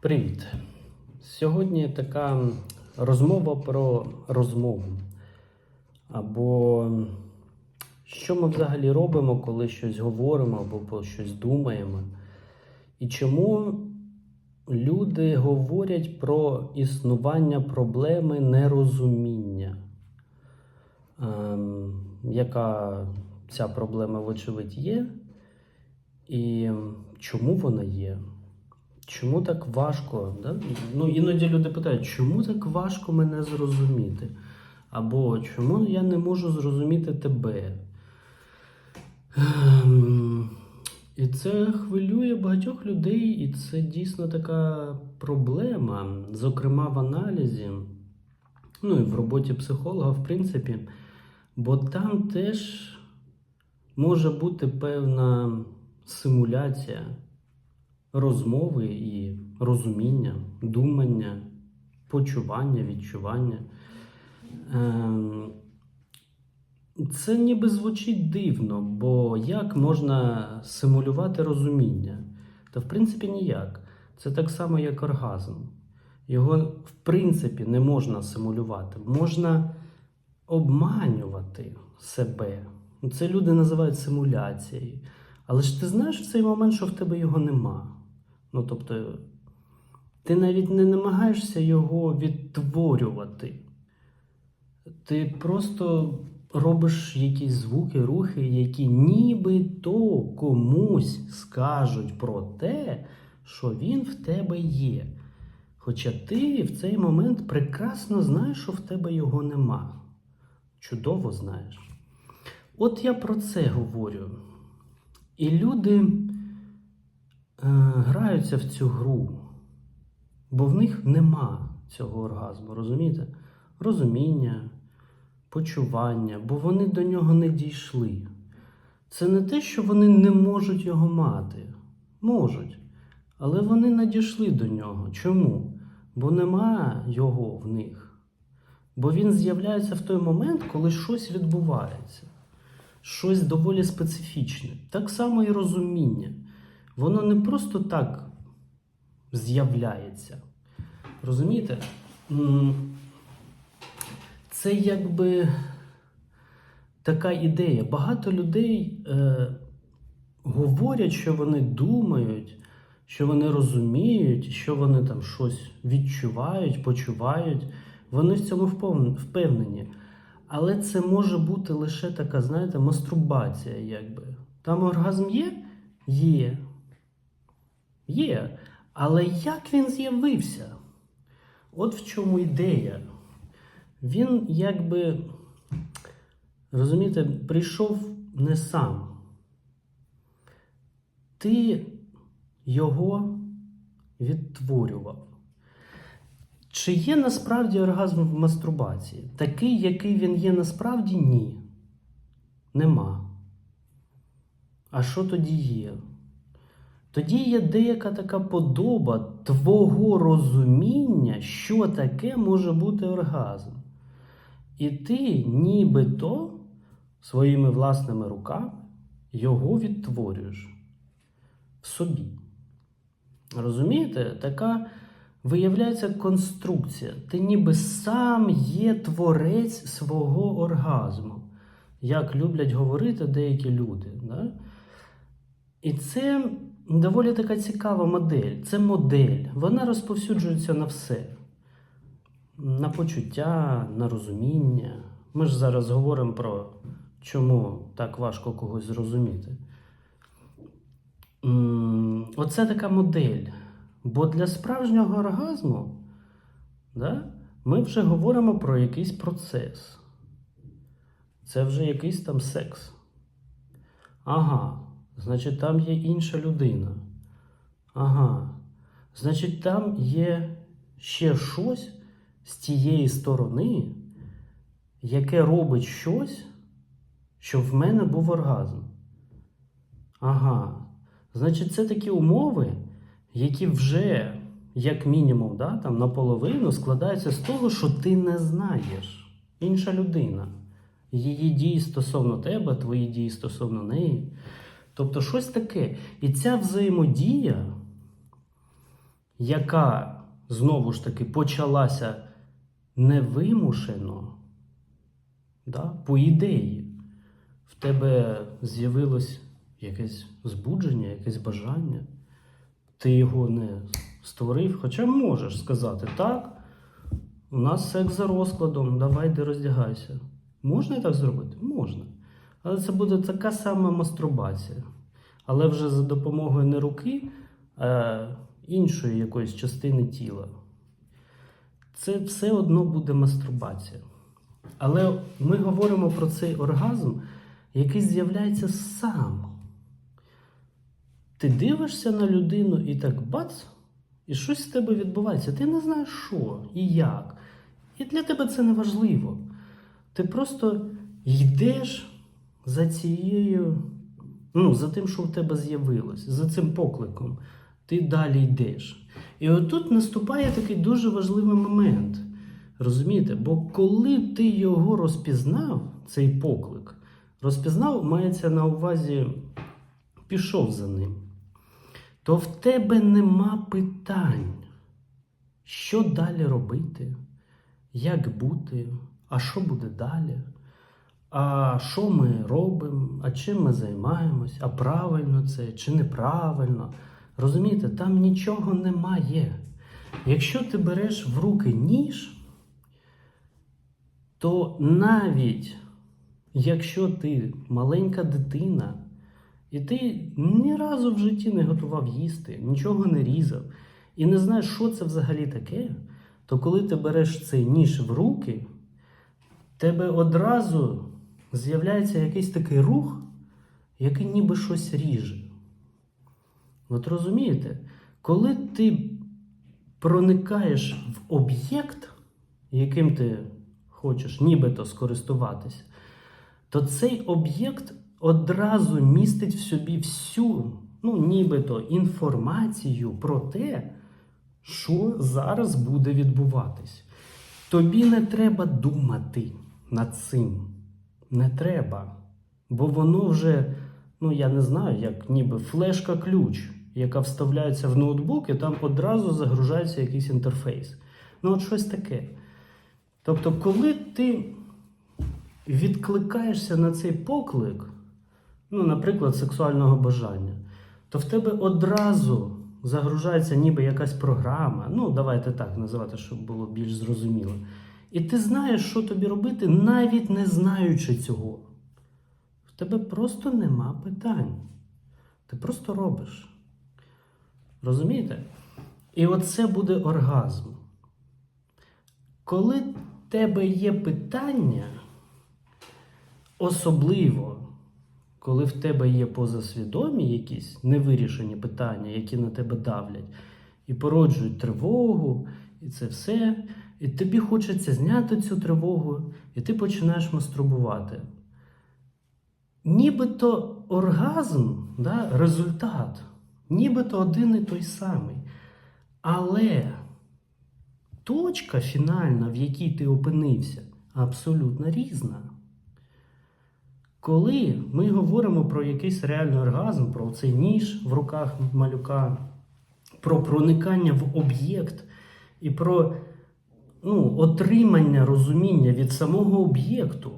Привіт! Сьогодні така розмова про розмову. Або що ми взагалі робимо, коли щось говоримо або про щось думаємо. І чому люди говорять про існування проблеми нерозуміння, Ем, яка ця проблема, вочевидь, є, і чому вона є? Чому так важко? Да? Ну, іноді люди питають, чому так важко мене зрозуміти? Або чому я не можу зрозуміти тебе? Ем, І це хвилює багатьох людей, і це дійсно така проблема, зокрема в аналізі, ну і в роботі психолога, в принципі, бо там теж може бути певна симуляція розмови і розуміння, думання, почування, відчування. Ем, Це ніби звучить дивно, бо як можна симулювати розуміння? Та в принципі ніяк. Це так само, як оргазм. Його в принципі не можна симулювати. Можна обманювати себе. Це люди називають симуляцією. Але ж ти знаєш в цей момент, що в тебе його нема. Ну, тобто, ти навіть не намагаєшся його відтворювати. Ти просто робиш якісь звуки, рухи, які нібито комусь скажуть про те, що він в тебе є. Хоча ти в цей момент прекрасно знаєш, що в тебе його нема. Чудово знаєш. От я про це говорю. І люди граються в цю гру, бо в них нема цього оргазму, розумієте? Розуміння, почування, бо вони до нього не дійшли. Це не те, що вони не можуть його мати. Можуть. Але вони не дійшли до нього. Чому? Бо нема його в них. Бо він з'являється в той момент, коли щось відбувається щось доволі специфічне. Так само і розуміння. Воно не просто так з'являється. Розумієте? Це якби така ідея. Багато людей е, говорять, що вони думають, що вони розуміють, що вони там щось відчувають, почувають. Вони в цьому впевнені. Але це може бути лише така, знаєте, мастурбація, якби. Там оргазм є? Є. Є. Але як він з'явився? От в чому ідея. Він якби, розумієте, прийшов не сам. Ти його відтворював. Чи є насправді оргазм в мастурбації? Такий, який він є насправді, ні. Нема. А що тоді є? Тоді є деяка така подоба твого розуміння, що таке може бути оргазм. І ти нібито своїми власними руками його відтворюєш в собі. Розумієте? Така виявляється конструкція. Ти ніби сам є творець свого оргазму, як люблять говорити деякі люди. Да? І це доволі така цікава модель. Це модель. Вона розповсюджується на все. На почуття, на розуміння. Ми ж зараз говоримо про чому так важко когось зрозуміти. Оце така модель. Бо для справжнього оргазму да, ми вже говоримо про якийсь процес. Це вже якийсь там секс. Ага, значить, там є інша людина. Ага. Значить, там є ще щось з тієї сторони, яке робить щось, щоб в мене був оргазм. Ага. Значить, це такі умови, які вже, як мінімум, да, там, наполовину складаються з того, що ти не знаєш. Інша людина. Її дії стосовно тебе, твої дії стосовно неї. Тобто щось таке. І ця взаємодія, яка знову ж таки почалася невимушено, да, по ідеї, в тебе з'явилось якесь збудження, якесь бажання, ти його не створив, хоча можеш сказати, так, у нас секс за розкладом, давай йди роздягайся. Можна так зробити? Можна. Але це буде така сама мастурбація. Але вже за допомогою не руки, а іншої якоїсь частини тіла. Це все одно буде мастурбація. Але ми говоримо про цей оргазм, який з'являється сам. Ти дивишся на людину і так бац, і щось з тебе відбувається. Ти не знаєш що і як. І для тебе це не важливо. Ти просто йдеш за цією, ну, за тим, що в тебе з'явилось, за цим покликом. Ти далі йдеш. І отут наступає такий дуже важливий момент. Розумієте? Бо коли ти його розпізнав, цей поклик, розпізнав, мається на увазі, пішов за ним, то в тебе нема питань, що далі робити, як бути, а що буде далі, а що ми робимо, а чим ми займаємось, а правильно це чи неправильно. Розумієте, там нічого немає. Якщо ти береш в руки ніж, то навіть якщо ти маленька дитина, і ти ні разу в житті не готував їсти, нічого не різав, і не знаєш, що це взагалі таке, то коли ти береш цей ніж в руки, тебе одразу з'являється якийсь такий рух, який ніби щось ріже. От розумієте, коли ти проникаєш в об'єкт, яким ти хочеш нібито скористуватися, то цей об'єкт одразу містить в собі всю, ну, нібито інформацію про те, що зараз буде відбуватись. Тобі не треба думати над цим. Не треба. Бо воно вже, ну я не знаю, як ніби флешка-ключ, яка вставляється в ноутбук, і там одразу загружається якийсь інтерфейс. Ну, от щось таке. Тобто, коли ти відкликаєшся на цей поклик, ну, наприклад, сексуального бажання, то в тебе одразу загружається ніби якась програма. Ну, давайте так називати, щоб було більш зрозуміло. І ти знаєш, що тобі робити, навіть не знаючи цього. В тебе просто нема питань. Ти просто робиш. Розумієте? І оце буде оргазм. Коли в тебе є питання, особливо, коли в тебе є позасвідомі якісь невирішені питання, які на тебе давлять, і породжують тривогу, і це все, і тобі хочеться зняти цю тривогу, і ти починаєш мастурбувати. Нібито оргазм, да, результат, нібито один і той самий. Але точка фінальна, в якій ти опинився, абсолютно різна. Коли ми говоримо про якийсь реальний оргазм, про цей ніж в руках малюка, про проникання в об'єкт і про ну, отримання розуміння від самого об'єкту,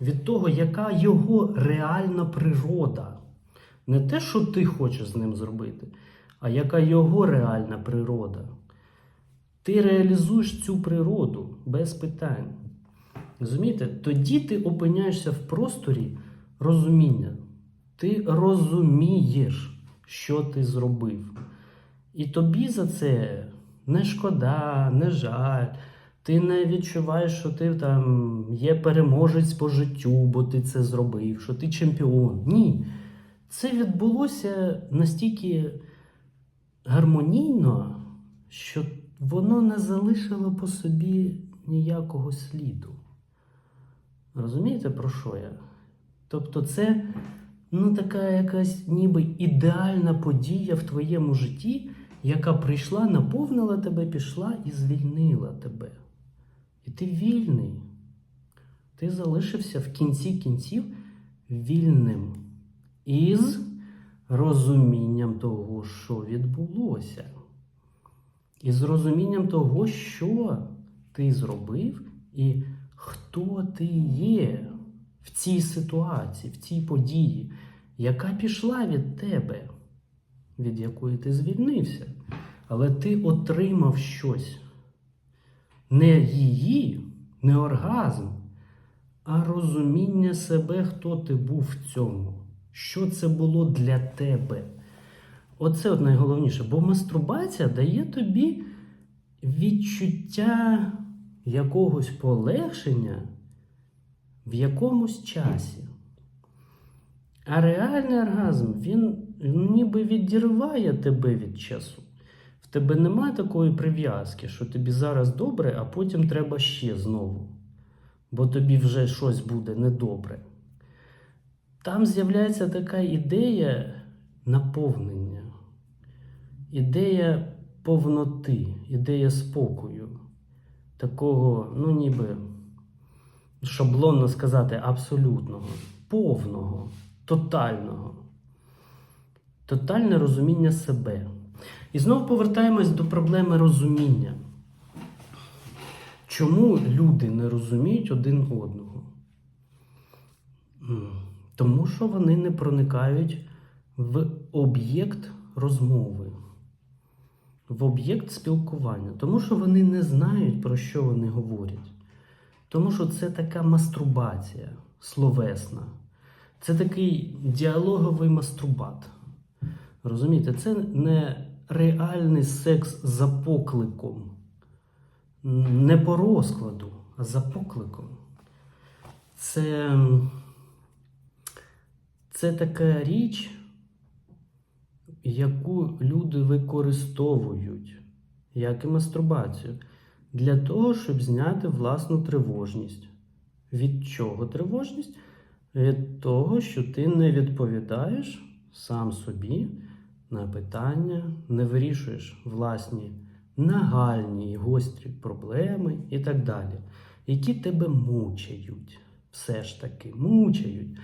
від того, яка його реальна природа. Не те, що ти хочеш з ним зробити, а яка його реальна природа. Ти реалізуєш цю природу без питань. Розумієте? Тоді ти опиняєшся в просторі розуміння. Ти розумієш, що ти зробив. І тобі за це не шкода, не жаль. Ти не відчуваєш, що ти там є переможець по життю, бо ти це зробив, що ти чемпіон. Ні. Це відбулося настільки гармонійно, що воно не залишило по собі ніякого сліду. Розумієте, про що я? Тобто, це ну, така якась ніби ідеальна подія в твоєму житті, яка прийшла, наповнила тебе, пішла і звільнила тебе. І ти вільний. Ти залишився в кінці кінців вільним із розумінням того, що відбулося. І з розумінням того, що ти зробив і хто ти є в цій ситуації, в цій події, яка пішла від тебе, від якої ти звільнився. Але ти отримав щось. Не її, не оргазм, а розуміння себе, хто ти був в цьому. Що це було для тебе. Оце от найголовніше, бо мастурбація дає тобі відчуття якогось полегшення в якомусь часі. А реальний оргазм, він ніби відірває тебе від часу. Тебе немає такої прив'язки, що тобі зараз добре, а потім треба ще знову. Бо тобі вже щось буде недобре. Там з'являється така ідея наповнення, ідея повноти, ідея спокою, такого, ну ніби шаблонно сказати, абсолютного, повного, тотального, тотальне розуміння себе. І знову повертаємось до проблеми розуміння. Чому люди не розуміють один одного? Тому що вони не проникають в об'єкт розмови, в об'єкт спілкування, тому що вони не знають, про що вони говорять. Тому що це така мастурбація словесна. Це такий діалоговий мастурбат. Розумієте, це не реальний секс за покликом, не по розкладу, а за покликом. Це, це така річ, яку люди використовують, як і мастурбацію, для того, щоб зняти власну тривожність. Від чого тривожність? Від того, що ти не відповідаєш сам собі на питання, не вирішуєш власні нагальні і гострі проблеми і так далі, які тебе мучають, все ж таки мучають.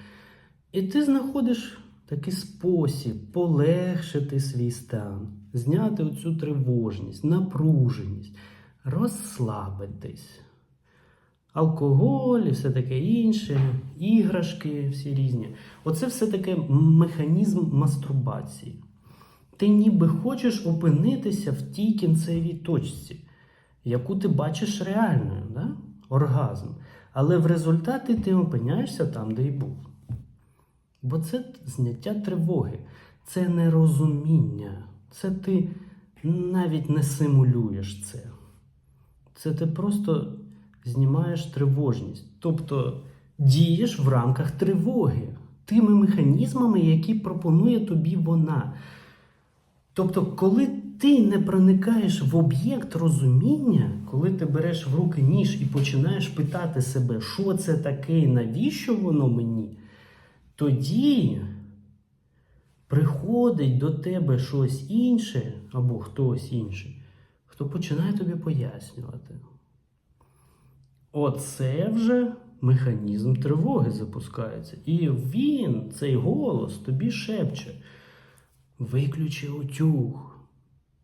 І ти знаходиш такий спосіб полегшити свій стан, зняти оцю тривожність, напруженість, розслабитись. Алкоголь і все таке інше, іграшки всі різні. Оце все таке механізм мастурбації. Ти ніби хочеш опинитися в тій кінцевій точці, яку ти бачиш реальною, да? оргазм. Але в результаті ти опиняєшся там, де й був. Бо це зняття тривоги, це нерозуміння, це ти навіть не симулюєш це. Це ти просто знімаєш тривожність. Тобто дієш в рамках тривоги, тими механізмами, які пропонує тобі вона. Тобто, коли ти не проникаєш в об'єкт розуміння, коли ти береш в руки ніж і починаєш питати себе, що це таке, навіщо воно мені, тоді приходить до тебе щось інше або хтось інший, хто починає тобі пояснювати. Оце вже механізм тривоги запускається. І він, цей голос, тобі шепче. Виключи утюг,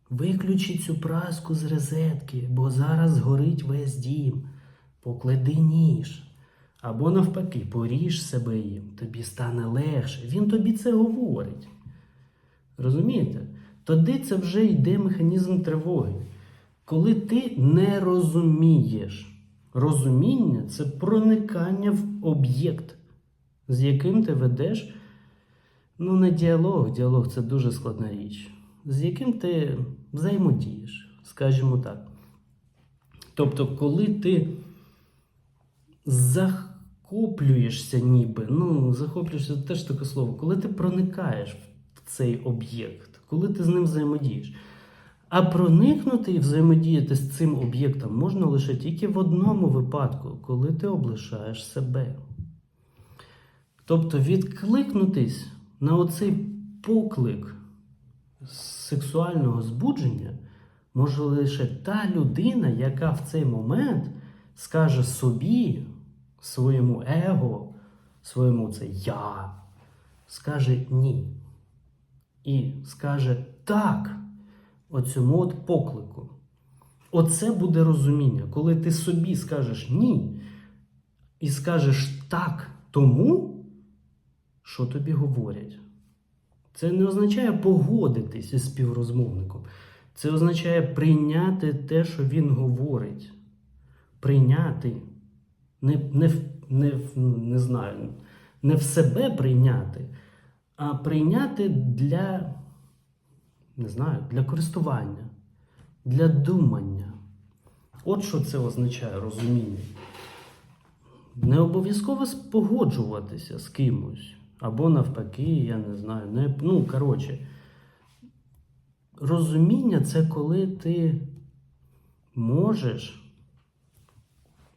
виключи цю праску з розетки, бо зараз згорить весь дім. Поклади ніж. Або навпаки, поріж себе їм, тобі стане легше. Він тобі це говорить. Розумієте? Тоді це вже йде механізм тривоги. Коли ти не розумієш. Розуміння це проникання в об'єкт, з яким ти ведеш. Ну, не діалог, діалог це дуже складна річ, з яким ти взаємодієш, скажімо так. Тобто, коли ти захоплюєшся ніби, ну, захоплюєшся теж таке слово, коли ти проникаєш в цей об'єкт, коли ти з ним взаємодієш. А проникнути і взаємодіяти з цим об'єктом можна лише тільки в одному випадку, коли ти облишаєш себе. Тобто відкликнутись на оцей поклик сексуального збудження може лише та людина, яка в цей момент скаже собі, своєму его, своєму це я, скаже ні. І скаже так оцьому от поклику. Оце буде розуміння, коли ти собі скажеш ні і скажеш так тому, що тобі говорять. Це не означає погодитись із співрозмовником. Це означає прийняти те, що він говорить. Прийняти. Не, не, не, не знаю, не в себе прийняти, а прийняти для, не знаю, для користування, для думання. От що це означає розуміння. Не обов'язково погоджуватися з кимось. Або навпаки, я не знаю. Не, ну, коротше, розуміння це коли ти можеш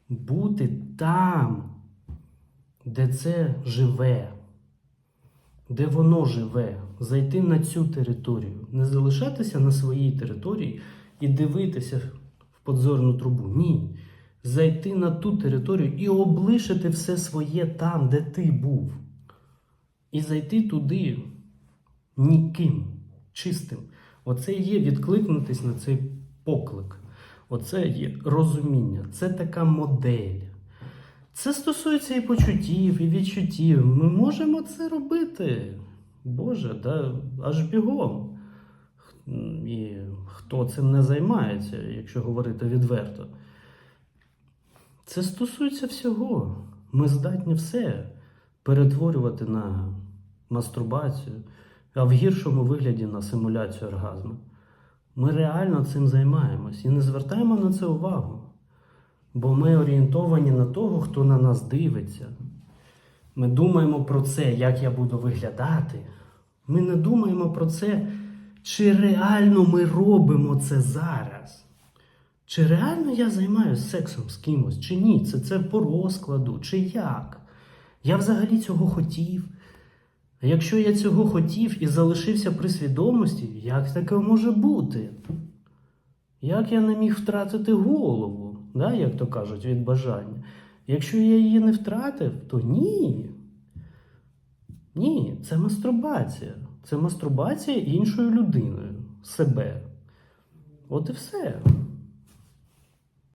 бути там, де це живе, де воно живе, зайти на цю територію, не залишатися на своїй території і дивитися в подзорну трубу. Ні. Зайти на ту територію і облишити все своє там, де ти був. І зайти туди ніким, чистим. Оце і є відкликнутись на цей поклик. Оце є розуміння. Це така модель. Це стосується і почуттів, і відчуттів. Ми можемо це робити. Боже, да, аж бігом. І хто цим не займається, якщо говорити відверто. Це стосується всього. Ми здатні все перетворювати на мастурбацію, а в гіршому вигляді на симуляцію оргазму. Ми реально цим займаємось і не звертаємо на це увагу. Бо ми орієнтовані на того, хто на нас дивиться. Ми думаємо про це, як я буду виглядати. Ми не думаємо про це, чи реально ми робимо це зараз. Чи реально я займаюся сексом з кимось, чи ні? Це, це по розкладу, чи як? Я взагалі цього хотів. А якщо я цього хотів і залишився при свідомості, як таке може бути? Як я не міг втратити голову, да, як то кажуть, від бажання? Якщо я її не втратив, то ні. Ні, це мастурбація. Це мастурбація іншою людиною, себе. От і все.